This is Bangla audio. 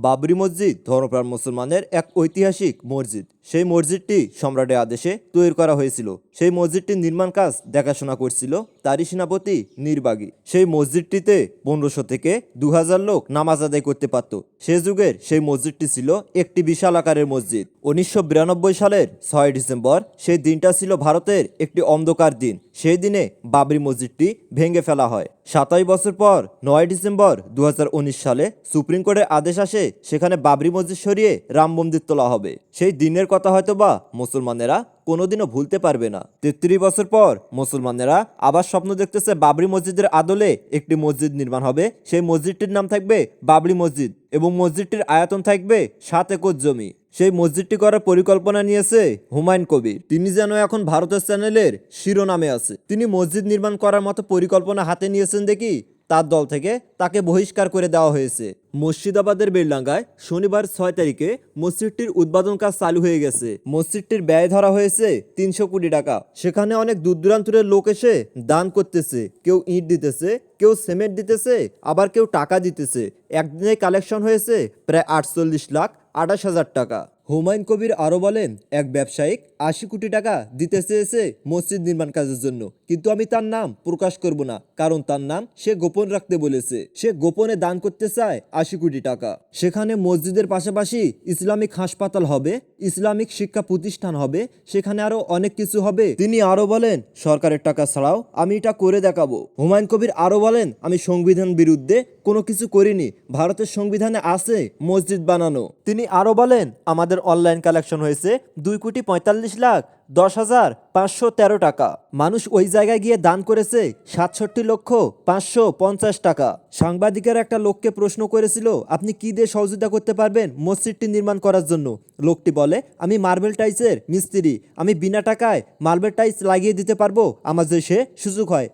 বাবরি মসজিদ ধর্মপ্রাণ মুসলমানের এক ঐতিহাসিক মসজিদ। সেই মসজিদটি সম্রাটের আদেশে তৈরি করা হয়েছিল। সেই মসজিদটির নির্মাণ কাজ দেখাশোনা করছিল তারই সেনাপতি নির্বাগী। সেই মসজিদটিতে পনেরোশো থেকে দু হাজার লোক নামাজ আদায় করতে পারত। সে যুগের সেই মসজিদটি ছিল একটি বিশাল আকারের মসজিদ। উনিশশো বিরানব্বই সালের ছয় ডিসেম্বর সেই দিনটা ছিল ভারতের একটি অন্ধকার দিন। সেই দিনে বাবরি মসজিদটি ভেঙে ফেলা হয়। সাতাশ বছর পর নয় ডিসেম্বর দু হাজার উনিশ সালে সুপ্রিম কোর্টের আদেশ আসে সেখানে বাবরি মসজিদ সরিয়ে রাম মন্দির তোলা হবে। সেই দিনের কথা হয়তো বা মুসলমানেরা কোনোদিনও ভুলতে পারবে না। তেত্রিশ বছর পর মুসলমানেরা আবার স্বপ্ন দেখতেছে বাবরি মসজিদের আদলে একটি মসজিদ নির্মাণ হবে। সেই মসজিদটির নাম থাকবে বাবরি মসজিদ এবং মসজিদটির আয়তন থাকবে সাত একর জমি। সেই মসজিদটি করার পরিকল্পনা নিয়েছে হুমায়ুন কবির। তিনি যেন এখন ভারতের চ্যানেলের শিরোনামে আছে। তিনি মসজিদ নির্মাণ করার মতো পরিকল্পনা হাতে নিয়েছেন দেখি তার দল থেকে তাকে বহিষ্কার করে দেওয়া হয়েছে। মুর্শিদাবাদের বেলডাঙ্গায় শনিবার ছয় তারিখে মসজিদটির উদ্বোধন কাজ চালু হয়ে গেছে। মসজিদটির ব্যয় ধরা হয়েছে তিনশো কোটি টাকা। সেখানে অনেক দূর দূরান্তের লোক এসে দান করতেছে। কেউ ইট দিতেছে, কেউ সিমেন্ট দিতেছে, আবার কেউ টাকা দিতেছে। একদিনে কালেকশন হয়েছে প্রায় আটচল্লিশ লাখ আঠাশ হাজার টাকা। হুমায়ুন কবির আরও বলেন, এক ব্যবসায়িক আশি কোটি টাকা দিতে চেয়েছে মসজিদ নির্মাণ কাজের জন্য। কিন্তু আমি তার নাম প্রকাশ করব না, কারণ তার নাম সে গোপন রাখতে বলেছে। সে গোপনে দান করতে চায় আশি কোটি টাকা। সেখানে মসজিদের পাশাপাশি ইসলামিক হাসপাতাল হবে, ইসলামিক শিক্ষা প্রতিষ্ঠান হবে, সেখানে আরও অনেক কিছু হবে। তিনি আরও বলেন, সরকারের টাকা ছাড়াও আমি এটা করে দেখাবো। হুমায়ুন কবির আরও বলেন, আমি সংবিধান বিরুদ্ধে কোনো কিছু করিনি। ভারতের সংবিধানে আছে মসজিদ বানানো। তিনি আরও বলেন, আমাদের অনলাইন কালেকশন হয়েছে দুই কোটি পঁয়তাল্লিশ লাখ দশ হাজার পাঁচশো তেরো টাকা। মানুষ ওই জায়গায় গিয়ে দান করেছে সাতষট্টি লক্ষ পাঁচশো পঞ্চাশ টাকা। সাংবাদিকের একটা লোককে প্রশ্ন করেছিল, আপনি কি দিয়ে সহযোগিতা করতে পারবেন মসজিদটি নির্মাণ করার জন্য? লোকটি বলে, আমি মার্বেল টাইসের মিস্ত্রি। আমি বিনা টাকায় মার্বেল টাইস লাগিয়ে দিতে পারব। আমার যে সে সুযোগ হয়।